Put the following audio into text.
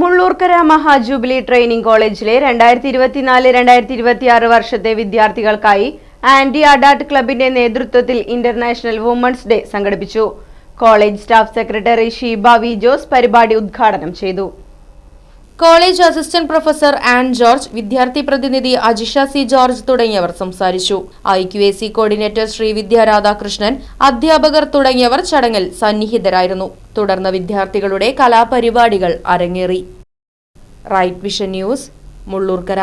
Mullurkara Mahajubilee training കോളേജിലെ രണ്ടായിരത്തി ഇരുപത്തിനാല് രണ്ടായിരത്തി ഇരുപത്തിയാറ് വർഷത്തെ വിദ്യാർത്ഥികൾക്കായി ആന്റി അഡാട്ട് ക്ലബിന്റെ നേതൃത്വത്തിൽ ഇന്റർനാഷണൽ വുമൺസ് ഡേ സംഘടിപ്പിച്ചു. College staff secretary Sheeba V Jose പരിപാടി ഉദ്ഘാടനം ചെയ്തു. College assistant professor Ann George വിദ്യാർത്ഥി പ്രതിനിധി അജിഷ സി ജോർജ് തുടങ്ങിയവർ സംസാരിച്ചു. I Q A C coordinator Shri Vidyaradhakrishnan അധ്യാപകർ തുടങ്ങിയവർ ചടങ്ങിൽ സന്നിഹിതരായിരുന്നു. തുടർന്ന് വിദ്യാർത്ഥികളുടെ കലാപരിപാടികൾ അരങ്ങേറി. Right Vision News Mullurkara.